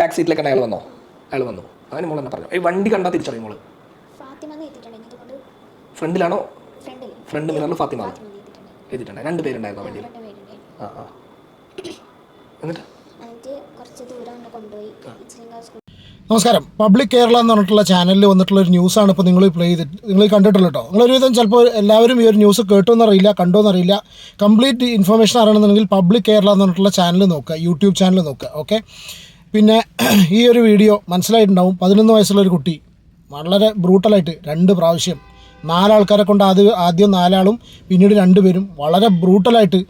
Back സീറ്റിലേക്കാണ് അയാൾ വന്നോ? അയാൾ വന്നു? അങ്ങനെ മോൾ എന്നാ പറഞ്ഞു? ഈ വണ്ടി കണ്ടാ തിരിച്ചറിയും മോൾ? ഫ്രണ്ടിലാണോ? ഫ്രണ്ട് മിററിൽ ഫാത്തിമ എഴുതിയിട്ടുണ്ട് രണ്ട് പേരുണ്ടായിരുന്നു വണ്ടിയിൽ? ആ ആ എന്നിട്ട്? നമസ്കാരം. പബ്ലിക് കേരള എന്ന് പറഞ്ഞിട്ടുള്ള ചാനലിൽ വന്നിട്ടുള്ള ഒരു ന്യൂസാണ് ഇപ്പോൾ നിങ്ങൾ പ്ലേ ചെയ്ത് നിങ്ങൾ കണ്ടിട്ടുള്ളത് കേട്ടോ നിങ്ങൾ ഒരുവിധം ചിലപ്പോൾ എല്ലാവരും ഈ ഒരു ന്യൂസ് കേട്ടോ എന്നറിയില്ല കണ്ടോ എന്നറിയില്ല കംപ്ലീറ്റ് ഇൻഫർമേഷൻ അറിയണമെന്നുണ്ടെങ്കിൽ പബ്ലിക് കേരള എന്ന് പറഞ്ഞിട്ടുള്ള ചാനൽ നോക്കുക യൂട്യൂബ് ചാനൽ നോക്കുക ഓക്കെ പിന്നെ ഈ ഒരു വീഡിയോ മനസ്സിലായിട്ടുണ്ടാവും. പതിനൊന്ന് വയസ്സുള്ള ഒരു കുട്ടി വളരെ ബ്രൂട്ടലായിട്ട് രണ്ട് പ്രാവശ്യം നാലാൾക്കാരെ കൊണ്ട് ആദ്യം ആദ്യം നാലാളും പിന്നീട് രണ്ടുപേരും വളരെ ബ്രൂട്ടലായിട്ട്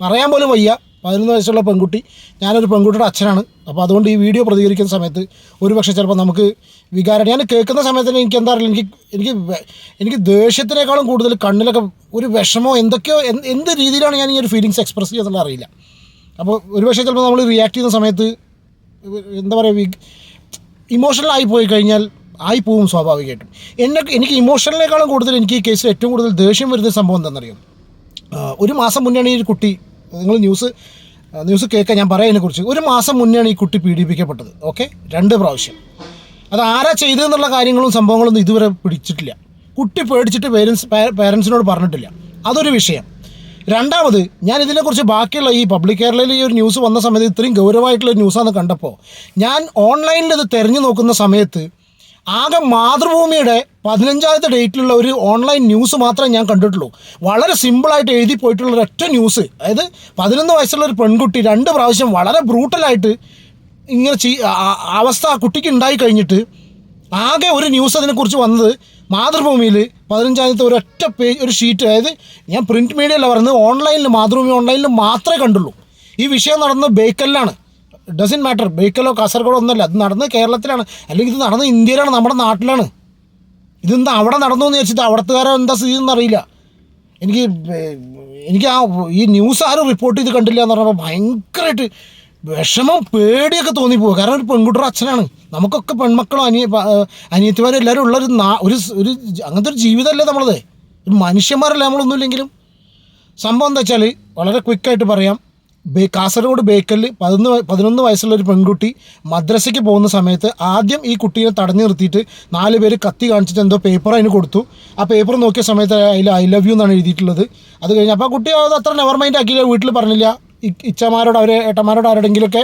പറയാൻ പോലും വയ്യ. പതിനൊന്ന് വയസ്സുള്ള പെൺകുട്ടി ഞാനൊരു പെൺകുട്ടിയുടെ അച്ഛനാണ്. അപ്പോൾ അതുകൊണ്ട് ഈ വീഡിയോ പ്രതികരിക്കുന്ന സമയത്ത് ഒരു പക്ഷേ ചിലപ്പോൾ നമുക്ക് വികാരം ഞാൻ കേൾക്കുന്ന സമയത്ത് തന്നെ എനിക്ക് എന്താ അറിയില്ല. എനിക്ക് എനിക്ക് എനിക്ക് ദേഷ്യത്തിനേക്കാളും കൂടുതൽ കണ്ണിലൊക്കെ ഒരു വിഷമോ എന്തൊക്കെയോ എന്ത് രീതിയിലാണ് ഞാൻ ഈ ഒരു ഫീലിങ്സ് എക്സ്പ്രസ് ചെയ്യുന്നത് അറിയില്ല. അപ്പോൾ ഒരുപക്ഷെ ചിലപ്പോൾ നമ്മൾ റിയാക്ട് ചെയ്യുന്ന സമയത്ത് എന്താ പറയുക ഇമോഷണൽ ആയി പോയി കഴിഞ്ഞാൽ ആയി പോവും സ്വാഭാവികമായിട്ടും. എന്നെ എനിക്ക് ഇമോഷണലിനേക്കാളും കൂടുതൽ എനിക്ക് ഈ കേസിൽ ഏറ്റവും കൂടുതൽ ദേഷ്യം വരുന്ന സംഭവം എന്താണെന്നറിയാം? ഒരു മാസം മുന്നെയാണ് ഈ കുട്ടി നിങ്ങൾ ന്യൂസ് ന്യൂസ് കേൾക്കാൻ ഞാൻ പറയാതിനെ കുറിച്ച് ഒരു മാസം മുന്നെയാണ് ഈ കുട്ടി പീഡിപ്പിക്കപ്പെട്ടത് ഓക്കെ രണ്ട് പ്രാവശ്യം. അത് ആരാ ചെയ്തതെന്നുള്ള കാര്യങ്ങളും സംഭവങ്ങളൊന്നും ഇതുവരെ പിടിച്ചിട്ടില്ല. കുട്ടി പേടിച്ചിട്ട് പേരൻസ് പേരൻസിനോട് പറഞ്ഞിട്ടില്ല. അതൊരു വിഷയം. രണ്ടാമത് ഞാൻ ഇതിനെക്കുറിച്ച് ബാക്കിയുള്ള ഈ പബ്ലിക് കേരളയിൽ ഈ ഒരു ന്യൂസ് വന്ന സമയത്ത് ഇത്രയും ഗൗരവമായിട്ടുള്ള ഒരു ന്യൂസാണെന്ന് കണ്ടപ്പോൾ ഞാൻ ഓൺലൈനിൽ ഇത് തിരഞ്ഞു നോക്കുന്ന സമയത്ത് ആകെ മാതൃഭൂമിയുടെ പതിനഞ്ചാമത്തെ ഡേറ്റിലുള്ള ഒരു ഓൺലൈൻ ന്യൂസ് മാത്രമേ ഞാൻ കണ്ടിട്ടുള്ളൂ. വളരെ സിമ്പിളായിട്ട് എഴുതി പോയിട്ടുള്ള ഒരൊറ്റ ന്യൂസ്. അതായത് പതിനൊന്ന് വയസ്സുള്ള ഒരു പെൺകുട്ടി രണ്ട് പ്രാവശ്യം വളരെ ബ്രൂട്ടലായിട്ട് ഇങ്ങനെ അവസ്ഥ ആ കുട്ടിക്ക് ഉണ്ടായി കഴിഞ്ഞിട്ട് ആകെ ഒരു ന്യൂസ് അതിനെക്കുറിച്ച് വന്നത് മാതൃഭൂമിയിൽ പതിനഞ്ചാമത്തെ ഒരൊറ്റ പേജ് ഒരു ഷീറ്റ് അതായത് ഞാൻ പ്രിന്റ് മീഡിയയല്ല പറയുന്നത് ഓൺലൈനിൽ മാതൃഭൂമി ഓൺലൈനിൽ മാത്രമേ കണ്ടുള്ളൂ. ഈ വിഷയം നടന്നത് ബേക്കലിലാണ്. ഡസൻ മാറ്റർ ബേക്കലോ കാസർഗോഡോ ഒന്നല്ല. അത് നടന്നത് കേരളത്തിലാണ്. അല്ലെങ്കിൽ ഇത് നടന്നത് ഇന്ത്യയിലാണ് നമ്മുടെ നാട്ടിലാണ്. ഇതെന്താ അവിടെ നടന്നു എന്ന് വിചാരിച്ചിട്ട് അവിടത്തുകാരോ എന്താ സ്ഥിതി എന്നറിയില്ല എനിക്ക് എനിക്ക് ആ ഈ ന്യൂസ് ആരും റിപ്പോർട്ട് ചെയ്ത് കണ്ടില്ല എന്ന് പറഞ്ഞപ്പോൾ ഭയങ്കരമായിട്ട് വിഷമം പേടിയൊക്കെ തോന്നിപ്പോവുക കാരണം ഒരു പെൺകുട്ടിയുടെ അച്ഛനാണ്. നമുക്കൊക്കെ പെൺമക്കളും അനിയ അനിയത്തിമാരും എല്ലാവരും ഉള്ളൊരു നാ ഒരു ഒരു അങ്ങനത്തെ ഒരു ജീവിതമല്ലേ നമ്മളത്? ഒരു മനുഷ്യന്മാരല്ല നമ്മളൊന്നുമില്ലെങ്കിലും. സംഭവം എന്താ വെച്ചാൽ വളരെ ക്വിക്കായിട്ട് പറയാം. ബേ കാസർഗോഡ് ബേക്കലിൽ പതിനൊന്ന് പതിനൊന്ന് വയസ്സുള്ള ഒരു പെൺകുട്ടി മദ്രസയ്ക്ക് പോകുന്ന സമയത്ത് ആദ്യം ഈ കുട്ടിയെ തടഞ്ഞു നിർത്തിയിട്ട് നാല് പേര് കത്തി കാണിച്ചിട്ട് എന്തോ പേപ്പർ അതിന് കൊടുത്തു. ആ പേപ്പർ നോക്കിയ സമയത്ത് അതിൽ ഐ ലവ് യു എന്നാണ് എഴുതിയിട്ടുള്ളത്. അത് കഴിഞ്ഞ് അപ്പോൾ ആ കുട്ടി അത് അത്ര നെവർ മൈൻഡ് ആക്കിയില്ല വീട്ടിൽ പറഞ്ഞില്ല. ഇച്ചമാരോട് അവർ ഏട്ടന്മാരോട് ആരോടെങ്കിലുമൊക്കെ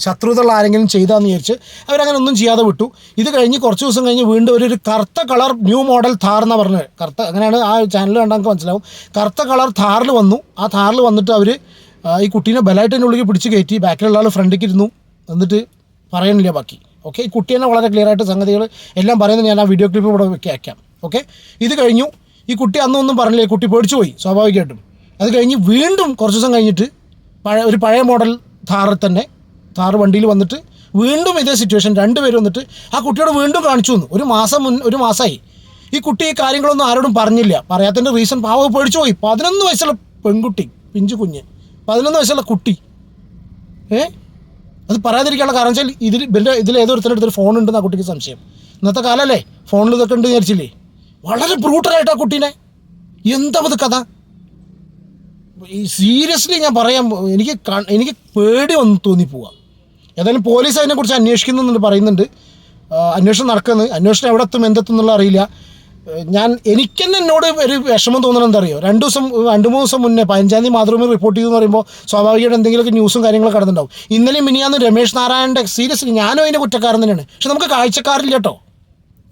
ശത്രുതയുള്ള ആരെങ്കിലും ചെയ്താന്ന് വിചാരിച്ച് അവരങ്ങനെ ഒന്നും ചെയ്യാതെ വിട്ടു. ഇത് കഴിഞ്ഞ് കുറച്ച് ദിവസം കഴിഞ്ഞ് വീണ്ടും ഒരു കറുത്ത കളർ ന്യൂ മോഡൽ ഥാർ എന്ന് പറഞ്ഞത്. കറുത്ത അങ്ങനെയാണ് ആ ചാനൽ കണ്ടാൽ നമുക്ക് മനസ്സിലാവും. കറുത്ത കളർ ഥാറിൽ വന്നു. ആ ഥാറിൽ വന്നിട്ട് അവർ ഈ കുട്ടീനെ ബലമായിട്ട് തന്നെ ഉള്ളിൽ പിടിച്ച് കയറ്റി ബാക്കിലുള്ള ആൾ ഫ്രണ്ടിലേക്ക് ഇരുന്നു. എന്നിട്ട് പറയണില്ല ബാക്കി. ഓക്കെ ഈ കുട്ടി തന്നെ വളരെ ക്ലിയർ ആയിട്ട് സംഗതികൾ എല്ലാം പറയുന്നത് ഞാൻ ആ വീഡിയോ ക്ലിപ്പ് ഇവിടെ വയ്ക്കാം ഓക്കെ ഇത് കഴിഞ്ഞു. ഈ കുട്ടി അന്നൊന്നും പറഞ്ഞില്ല. കുട്ടി പേടിച്ചു പോയി സ്വാഭാവികമായിട്ടും. അത് കഴിഞ്ഞ് വീണ്ടും കുറച്ച് ദിവസം കഴിഞ്ഞിട്ട് പഴയ ഒരു പഴയ മോഡൽ ഥാറിൽ തന്നെ ഥാറ് വണ്ടിയിൽ വന്നിട്ട് വീണ്ടും ഇതേ സിറ്റുവേഷൻ രണ്ടുപേരും വന്നിട്ട് ആ കുട്ടിയോട് വീണ്ടും കാണിച്ചു തന്നു ഒരു മാസം മുൻ ഒരു മാസമായി ഈ കുട്ടി ഈ കാര്യങ്ങളൊന്നും ആരോടും പറഞ്ഞില്ല. പറയാത്തതിന്റെ റീസൺ പാവ പേടിച്ചു പോയി. പതിനൊന്ന് വയസ്സുള്ള പെൺകുട്ടി പിഞ്ചു കുഞ്ഞ് പതിനൊന്ന് വയസ്സുള്ള കുട്ടി ഏ? അത് പറയാതിരിക്കാനുള്ള കാരണം വെച്ചാൽ ഇതിൽ ഇതിന്റെ ഇതിൽ അടുത്തൊരു ഫോൺ ഉണ്ടെന്ന് ആ കുട്ടിക്ക് സംശയം. ഇന്നത്തെ കാലമല്ലേ ഫോണിൽ ഇതൊക്കെ ഉണ്ട് വിചാരിച്ചില്ലേ? വളരെ ബ്രൂട്ടലായിട്ട് ആ കുട്ടീനെ. എന്താ അത് കഥ? ഈ സീരിയസ്ലി ഞാൻ പറയാൻ എനിക്ക് എനിക്ക് പേടി വന്ന് തോന്നിപ്പോവാ. ഏതായാലും പോലീസ് അതിനെക്കുറിച്ച് അന്വേഷിക്കുന്നുണ്ട് പറയുന്നുണ്ട്. അന്വേഷണം നടക്കുന്നത് അന്വേഷണം എവിടെ എത്തും എന്തെത്തും എന്നുള്ള അറിയില്ല ഞാൻ എനിക്ക് തന്നെ എന്നോട് ഒരു വിഷമം തോന്നണം എന്താ അറിയോ രണ്ട് ദിവസം രണ്ട് മൂന്ന് ദിവസം മുന്നേ പതിനഞ്ചാം തീയതി മാതൃഭൂമി റിപ്പോർട്ട് ചെയ്തെന്ന് പറയുമ്പോൾ സ്വാഭാവികമായിട്ട് എന്തെങ്കിലുമൊക്കെ ന്യൂസും കാര്യങ്ങളൊക്കെ കടന്നുണ്ടാവും. ഇന്നലെയും മിനിയാന്ന് രമേശ് നാരായണന്റെ സീരിയസ്ലി ഞാനും അതിന്റെ കുറ്റക്കാരൻ തന്നെയാണ്. പക്ഷെ നമുക്ക് കാഴ്ചക്കാരില്ല കേട്ടോ.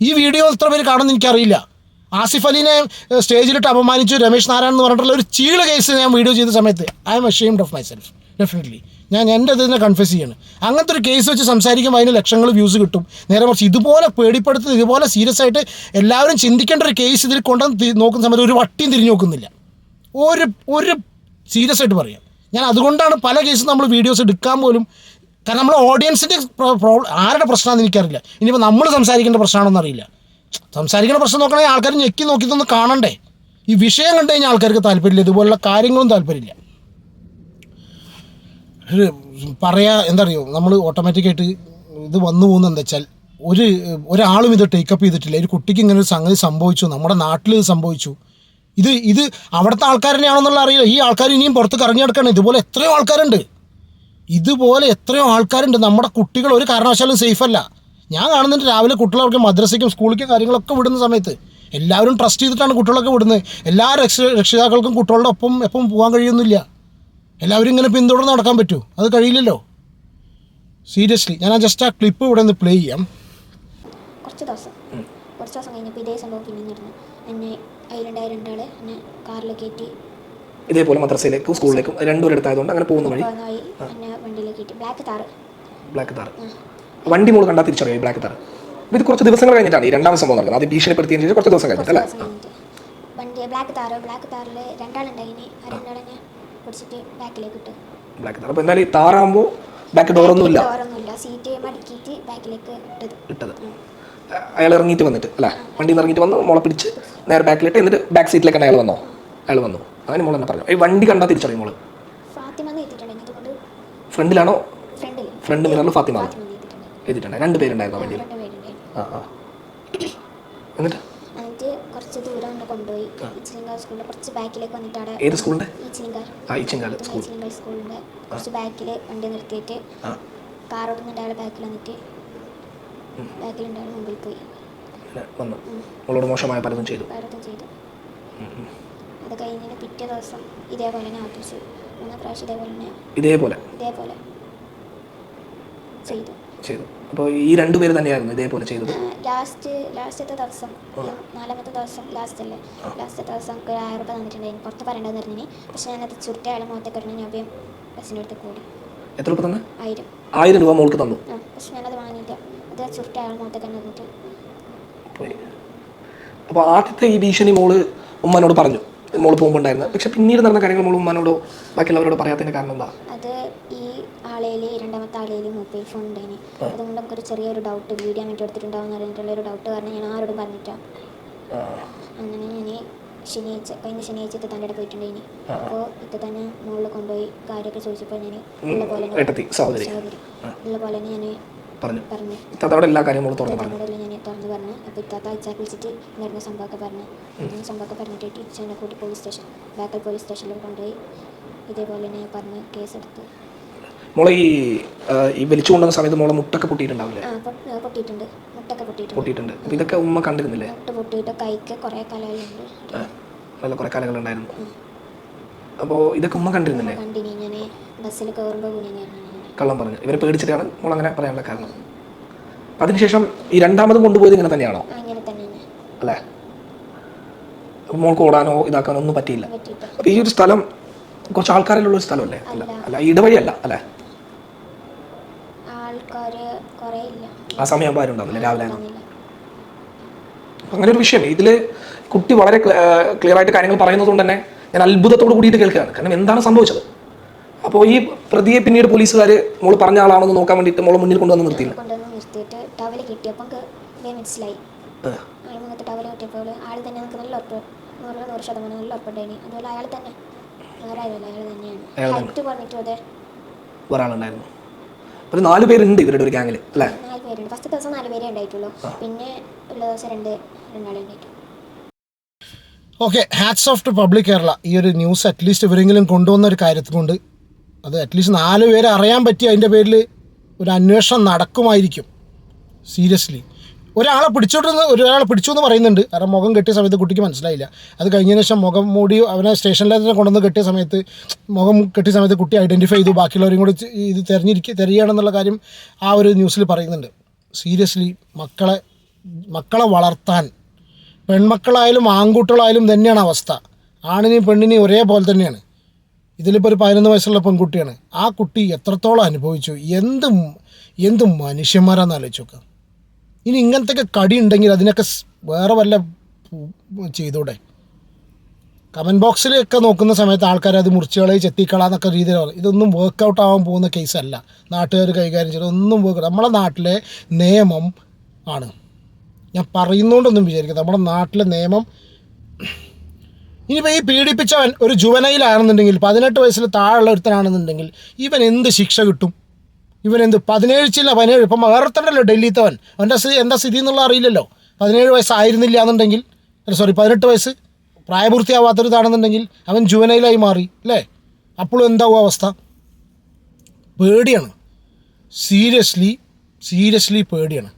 ഈ വീഡിയോ എത്ര പേര് കാണുമെന്ന് എനിക്കറിയില്ല. ആസിഫ് അലീനെ സ്റ്റേജിലിട്ട് അപമാനിച്ചു രമേശ് നാരായണൻ എന്ന് പറഞ്ഞിട്ടുള്ള ഒരു ചീള കേസ് ഞാൻ വീഡിയോ ചെയ്ത സമയത്ത് I am ashamed of myself definitely ഞാൻ എന്റെ ഇതിനെ കൺഫ്യൂസ് ചെയ്യണം. അങ്ങനത്തെ ഒരു കേസ് വെച്ച് സംസാരിക്കുമ്പോൾ അതിന് ലക്ഷങ്ങൾ വ്യൂസ് കിട്ടും. നേരെ മറിച്ച് ഇതുപോലെ പേടിപ്പെടുത്തുന്ന ഇതുപോലെ സീരിയസ് ആയിട്ട് എല്ലാവരും ചിന്തിക്കേണ്ട ഒരു കേസ് ഇതിൽ കൊണ്ടുവന്ന് നോക്കുന്ന സമയത്ത് ഒരു വട്ടിയും തിരിഞ്ഞു നോക്കുന്നില്ല. ഒരു ഒരു സീരിയസ് ആയിട്ട് പറയാം. ഞാൻ അതുകൊണ്ടാണ് പല കേസും നമ്മൾ വീഡിയോസ് എടുക്കാൻ പോലും കാരണം നമ്മൾ ഓഡിയൻസിന്റെ പ്രോബ്ലം ആരുടെ പ്രശ്നമാണെന്ന് എനിക്കറിയില്ല. ഇനിയിപ്പോൾ നമ്മൾ സംസാരിക്കേണ്ട പ്രശ്നമാണെന്ന് സംസാരിക്കുന്ന പ്രശ്നം നോക്കണമെങ്കിൽ ആൾക്കാർ ഞെക്കി നോക്കി ഇതൊന്ന് കാണണ്ടേ? ഈ വിഷയം കണ്ടു കഴിഞ്ഞാൽ ആൾക്കാർക്ക് താല്പര്യമില്ല ഇതുപോലുള്ള കാര്യങ്ങളും താല്പര്യമില്ല. പറയാ എന്താ അറിയോ നമ്മൾ ഓട്ടോമാറ്റിക്കായിട്ട് ഇത് വന്നു പോകുന്നത് എന്താ വെച്ചാൽ ഒരു ഒരാളും ഇത് ടേക്കപ്പ് ചെയ്തിട്ടില്ല. ഒരു കുട്ടിക്ക് ഇങ്ങനെ ഒരു സംഗതി സംഭവിച്ചു നമ്മുടെ നാട്ടിൽ ഇത് സംഭവിച്ചു. ഇത് ഇത് അവിടുത്തെ ആൾക്കാർ തന്നെയാണെന്നുള്ള അറിയില്ല. ഈ ആൾക്കാർ ഇനിയും പുറത്ത് കറങ്ങി ഇതുപോലെ എത്രയോ ആൾക്കാരുണ്ട്. ഇതുപോലെ എത്രയോ ആൾക്കാരുണ്ട്. നമ്മുടെ കുട്ടികൾ ഒരു കാരണവശാലും സേഫ് അല്ല. ഞാൻ കാണുന്നുണ്ട് രാവിലെ കുട്ടികളൊക്കെ മദ്രസയ്ക്കും സ്കൂളിലേക്കും കാര്യങ്ങളൊക്കെ വിടുന്ന സമയത്ത്. എല്ലാവരും ട്രസ്റ്റ് ചെയ്തിട്ടാണ് കുട്ടികളൊക്കെ വിടുന്നത്. എല്ലാ രക്ഷ രക്ഷിതാക്കൾക്കും കുട്ടികളുടെ ഒപ്പം എപ്പം പോകാൻ കഴിയുന്നില്ല. എല്ലാവരും ഇങ്ങനെ പിന്തുടർന്ന് നടക്കാൻ പറ്റൂ. അത് കഴിയില്ലല്ലോ. സീരിയസ്ലി ഞാൻ ജസ്റ്റ് ആ ക്ലിപ്പ് ഇവിടെ നിന്ന് പ്ലേ ചെയ്യാം. കുറച്ച് ദിവസം. കുറച്ച് ദിവസം കഴിഞ്ഞപ്പോൾ ഇതേ സംഭവം പിന്നെ നടന്നു. എന്നെ അതിലുണ്ടായ രണ്ടാൾ എന്നെ കാറിൽ കയറ്റി ഇതേപോലെ മദ്രസയിലേക്കും സ്കൂളിലേക്കും രണ്ടുപേരെടുത്തായതുകൊണ്ട് അങ്ങനെ പോകുന്ന വഴി. എന്നെ വണ്ടിയിലേക്ക് കയറ്റി. ബ്ലാക്ക് താറ് ബ്ലാക്ക് താർ വണ്ടി മോൾ കണ്ടാൽ തിരിച്ചറിയാം ബ്ലാക്ക് താർ ഇത് കുറച്ച് ദിവസങ്ങൾ കഴിഞ്ഞിട്ടാണ് ഈ രണ്ടാം സംഭവം നടക്കുന്നത് അത് ഭീഷണിപ്പെടുത്തിയതിന് ശേഷം കുറച്ച് ദിവസം കഴിഞ്ഞിട്ട് അല്ലേ? വണ്ടി ബ്ലാക്ക് താറ് ബ്ലാക്ക് താറിൽ രണ്ടാളുണ്ടായിനി ആ രണ്ടാളെന്നെ പിടിച്ചിട്ട് ബാക്കിലേക്ക് ഇട്ടു. ബ്ലാക്ക് താർ അപ്പോൾ എന്തായാലും ഈ താറാകുമ്പോൾ ബാക്ക് ഡോറൊന്നും ഇല്ല. ഡോറൊന്നുമില്ല സീറ്റ് മടക്കിയിട്ട് ബാക്കിലേക്ക് ഇട്ടത്. ഇട്ടത്. അയാൾ ഇറങ്ങിയിട്ട് വന്നിട്ട് അല്ലേ? വണ്ടിയിൽ നിന്ന് ഇറങ്ങിയിട്ട് വന്ന്. മോളെ പിടിച്ച് നേരെ ബാക്കിലിട്ട് എന്നിട്ട് ബാക്ക് സീറ്റിലേക്കാണ് അയാൾ വന്നോ? അയാൾ വന്നു. അങ്ങനെ മോൾ തന്നെ പറഞ്ഞു ഈ വണ്ടി കണ്ടാൽ തിരിച്ചറിയും മോൾ? എന്ന് ഫ്രണ്ടിലാണോ ഫ്രണ്ട് മിററിൽ ഫാത്തിമ എന്ന്. എഴുതിയിട്ടുണ്ട് രണ്ട് പേരുണ്ടായിരുന്നു വണ്ടിയിൽ? ആ ആ. എന്നിട്ട്? കുറച്ച് ദൂരം കൊണ്ട് കൊണ്ടുപോയി. സ്കൂളിന്റെ കുറച്ച് ബാക്കിലേക്ക് വന്നിട്ട് അവിടെ ഏത് സ്കൂളിന്റെ? ഈച്ചിലിങ്കാർ ആ സ്കൂൾ. സ്കൂളിന്റെ കുറച്ച് ബാക്കിൽ വണ്ടി നിർത്തിയിട്ട് ആ. കാർ ഓടുന്നുണ്ട് അയാൾ ബാക്കിൽ വന്നിട്ട്. ബാക്കിലുണ്ട് മുമ്പിൽ പോയി. വന്നു. മോശമായ പലതും ചെയ്തു. പലതും ചെയ്തു. അത് കഴിഞ്ഞിട്ട് പിറ്റേ ദിവസം ഇതേപോലെ തന്നെ ആവർത്തിച്ചു മൂന്നാം പ്രാവശ്യം ഇതേപോലെ തന്നെ ഇതേപോലെ? ഇതേപോലെ ചെയ്തു. ചെയ്തു. അപ്പോൾ ഈ രണ്ടു പേര് തന്നെയായിരുന്നു ഇതേപോലെ ചെയ്തത്. ലാസ്റ്റ് ലാസ്റ്റത്തെ ദിവസം നാലാമത്തെ ദിവസം ലാസ്റ്റ് അല്ലേ ലാസ്റ്റത്തെ ദിവസം എനിക്ക് ഒരു ആയിരം രൂപ തന്നിട്ടുണ്ടായിരുന്നു. പുറത്ത് പറയേണ്ടത് പറഞ്ഞിനി. പക്ഷെ ഞാനത് ചുരുട്ടി അയാളെ മുഖത്തേക്ക് ഇറങ്ങി ഞാൻ വേഗം ബസ്സിന്റെ അടുത്ത് കൂടി. എത്ര രൂപ തന്നെ? ആയിരം. ആയിരം രൂപ മോൾക്ക് തന്നു. പക്ഷെ ഞാനത് വാങ്ങിയില്ല. അത് ചുരുട്ടി അയാളെ മുഖത്തേക്ക് തന്നെ തന്നിട്ട്. പോയി. അപ്പോൾ ആദ്യത്തെ ഈ ഭീഷണി മോൾ ഉമ്മനോട് പറഞ്ഞു. മോൾ പോകുമ്പോണ്ടായിരുന്നു. പക്ഷെ പിന്നീട് നടന്ന കാര്യങ്ങൾ മോൾ ഉമ്മനോട് ബാക്കിയുള്ളവരോട് പറയാത്തതിന്റെ കാരണം എന്താ? അത് ആളേൽ രണ്ടാമത്തെ ആളേൽ മൊബൈൽ ഫോൺ ഉണ്ടായിന് അതുകൊണ്ട് നമുക്കൊരു ചെറിയൊരു ഡൗട്ട് വീഡിയോ മറ്റോ എടുത്തിട്ടുണ്ടാവും എന്ന് പറഞ്ഞിട്ടുള്ള ഒരു ഡൗട്ട് കാരണം ഞാൻ ആരോടും പറഞ്ഞിട്ടാ അങ്ങനെ ഞാൻ ശനിയാഴ്ച കഴിഞ്ഞ ശനിയാഴ്ച ഇത്ത തന്റെ പോയിട്ടുണ്ടായിരുന്നു അപ്പോൾ ഇത്ത തന്നെ മുകളിൽ കൊണ്ടുപോയി കാര്യമൊക്കെ ചോദിച്ചപ്പോൾ ഞാൻ ഉള്ള പോലെ സഹോദരി. ഉള്ള പോലെ തന്നെ ഞാൻ പറഞ്ഞു. എല്ലാ കാര്യങ്ങളും തുറന്നു പറഞ്ഞു. ഞാൻ തുറന്ന് പറഞ്ഞു. അപ്പോൾ ഇത്താത്ത അയച്ചാൽ വിളിച്ചിട്ട് നടന്ന സംഭവമൊക്കെ പറഞ്ഞു. അങ്ങനെ സംഭവമൊക്കെ പറഞ്ഞിട്ട് ടീച്ചറിനെ കൂട്ടി പോലീസ് സ്റ്റേഷൻ ബാക്കൽ പോലീസ് സ്റ്റേഷനിൽ കൊണ്ടുപോയി. ഇതേപോലെ തന്നെ പറഞ്ഞ് കേസെടുത്ത്. മോളെ ഈ ഈ വലിച്ചു കൊണ്ടുവന്ന സമയത്ത് മോളെ മുട്ടൊക്കെ പൊട്ടിയിട്ടുണ്ടാവില്ലേ? പൊട്ടിയിട്ടുണ്ട്. മുട്ടൊക്കെ പൊട്ടിയിട്ടുണ്ട്. പൊട്ടിയിട്ടുണ്ട്. ഇതൊക്കെ ഉമ്മ കണ്ടിരുന്നില്ലേ? മുട്ട പൊട്ടിയിട്ട് കൈക്ക് കുറേ കലകളുണ്ട് നല്ല കുറേ കാലങ്ങളുണ്ടായിരുന്നു അപ്പോൾ ഇതൊക്കെ ഉമ്മ കണ്ടിരുന്നില്ലേ? കണ്ടിനി ഞാൻ ബസ്സിൽ കയറുമ്പോൾ കള്ളം പറഞ്ഞു. ഇവരെ പേടിച്ചിട്ടാണ് മോൾ അങ്ങനെ പറയാനുള്ള കാരണം. അതിനുശേഷം ഈ രണ്ടാമതും കൊണ്ടുപോയത് ഇങ്ങനെ തന്നെയാണോ? അല്ലേ? മോൾക്ക് ഓടാനോ ഇതാക്കാനോ ഒന്നും പറ്റിയില്ല. ഈ ഒരു സ്ഥലം കുറച്ച് ആൾക്കാരിലുള്ള ഒരു സ്ഥലമല്ലേ? അല്ല. അല്ല ഇടവഴിയല്ല അല്ലേ? കുറേ ഇല്ല. ആ സമയമാകുമ്പോൾ ആരും ഉണ്ടാവില്ല രാവിലെ ആകുമ്പോൾ അങ്ങനെ ഒരു വിഷയം. ഇതിൽ കുട്ടി വളരെ ക്ലിയർ ആയിട്ട് കാര്യങ്ങൾ പറയുന്നത് കൊണ്ട് തന്നെ ഞാൻ അത്ഭുതത്തോട് കൂടിയിട്ട് കേൾക്കുകയാണ്. കാരണം എന്താണ് സംഭവിച്ചത്? അപ്പോൾ ഈ പ്രതിയെ പിന്നീട് പോലീസുകാർ മോൾ പറഞ്ഞ ആളാണെന്ന് നോക്കാൻ വേണ്ടിയിട്ട് മോളെ മുന്നിൽ കൊണ്ടുവന്ന് നിർത്തിയില്ല? കൊണ്ടുവന്ന് നിർത്തിയിട്ട് ടവൽ കിട്ടിയപ്പോൾ എനിക്ക് വേഗം മനസ്സിലായി. ആ, ആൾ മുഖത്ത് ടവൽ കിട്ടിയപ്പോൾ ആൾ തന്നെ നമുക്ക് നല്ല ഉറപ്പ് നൂറിൽ നൂറ് ശതമാനം നല്ല ഉറപ്പുണ്ടായിനി അതുപോലെ അയാൾ തന്നെ. വേറെ ആരുമല്ല അയാൾ തന്നെയാണ്. അയാൾ തന്നെ. ഹൈറ്റ് പറഞ്ഞിട്ടും അതെ ഒരാളുണ്ടായിരുന്നു ഒരു നാല് പേരുണ്ട് ഇവരുടെ ഒരു ഗ്യാങ്ങിൽ അല്ലേ? നാല് പേരുണ്ട്. ഫസ്റ്റ് ദിവസം നാല് പേരേ ഉണ്ടായിട്ടുള്ളൂ. പിന്നെ ഉള്ള ദിവസം രണ്ട് രണ്ടാളെ ഉണ്ടായിട്ടുള്ളൂ. Okay hats off to public Kerala ഈ ഒരു ന്യൂസ് അറ്റ്ലീസ്റ്റ് ഇവരെങ്കിലും കൊണ്ടുവന്ന ഒരു കാര്യത്തിൽ കൊണ്ട് അത് അറ്റ്ലീസ്റ്റ് നാല് പേരെ അറിയാൻ പറ്റി അതിന്റെ പേരിൽ ഒരു അന്വേഷണം നടക്കുമായിരിക്കും. സീരിയസ്ലി ഒരാളെ പിടിച്ചോട്ടെന്ന് ഒരാളെ പിടിച്ചു എന്ന് പറയുന്നുണ്ട്. കാരണം മുഖം കെട്ടിയ സമയത്ത് കുട്ടിക്ക് മനസ്സിലായില്ല. അത് കഴിഞ്ഞതിന് ശേഷം മുഖം മൂടി അവനെ സ്റ്റേഷനിലെ തന്നെ കൊണ്ടുവന്ന് കെട്ടിയ സമയത്ത് മുഖം കെട്ടിയ സമയത്ത് കുട്ടി ഐഡന്റിഫൈ ചെയ്തു. ബാക്കിയുള്ളവരും കൂടി ഇത് തിരഞ്ഞിരിക്കുക തിരയുകയാണെന്നുള്ള കാര്യം ആ ഒരു ന്യൂസിൽ പറയുന്നുണ്ട്. സീരിയസ്ലി മക്കളെ മക്കളെ വളർത്താൻ പെൺമക്കളായാലും ആൺകുട്ടികളായാലും തന്നെയാണ് അവസ്ഥ. ആണിനെയും പെണ്ണിനെയും ഒരേപോലെ തന്നെയാണ്. ഇതിലിപ്പോൾ ഒരു പതിനൊന്ന് വയസ്സുള്ള പെൺകുട്ടിയാണ്. ആ കുട്ടി എത്രത്തോളം അനുഭവിച്ചു? എന്തും എന്തും മനുഷ്യന്മാരാണെന്ന് ആലോചിച്ച് നോക്കുക ഇനി ഇങ്ങനത്തെയൊക്കെ കടി ഉണ്ടെങ്കിൽ അതിനൊക്കെ വേറെ വല്ല ചെയ്തൂടെ? കമന്റ് ബോക്സിലൊക്കെ നോക്കുന്ന സമയത്ത് ആൾക്കാർ അത് മുറിച്ചുകളെ ചെത്തിക്കളാന്നൊക്കെ രീതിയിൽ ഇതൊന്നും വർക്കൗട്ട് ആവാൻ പോകുന്ന കേസല്ല നാട്ടുകാർ കൈകാര്യം ചെയ്ത് ഒന്നും വർക്ക് നമ്മളെ നാട്ടിലെ നിയമം ആണ്. ഞാൻ പറയുന്നതുകൊണ്ടൊന്നും വിചാരിക്കുക നമ്മുടെ നാട്ടിലെ നിയമം ഇനിയിപ്പോൾ ഈ പീഡിപ്പിച്ചവൻ ഒരു ജുവനയിലാണെന്നുണ്ടെങ്കിൽ പതിനെട്ട് വയസ്സിൽ താഴെയുള്ള ഒരുത്തനാണെന്നുണ്ടെങ്കിൽ ഇവൻ എന്ത് ശിക്ഷ കിട്ടും? ഇവൻ എന്ത് പതിനേഴ് ചില്ല പതിനേഴ്. ഇപ്പം വേറെത്തണ്ടല്ലോ ഡൽഹിത്തവൻ. അവന്റെ സ്ഥിതി എന്താ സ്ഥിതി എന്നുള്ള അറിയില്ലല്ലോ. പതിനേഴ് വയസ്സായിരുന്നില്ല എന്നുണ്ടെങ്കിൽ സോറി പതിനെട്ട് വയസ്സ് പ്രായപൂർത്തിയാവാത്തൊരു താണെന്നുണ്ടെങ്കിൽ അവൻ ജുവനയിലായി മാറി അല്ലേ? അപ്പോഴും എന്താവും അവസ്ഥ? പേടിയാണ്. സീരിയസ്ലി സീരിയസ്ലി പേടിയാണ്.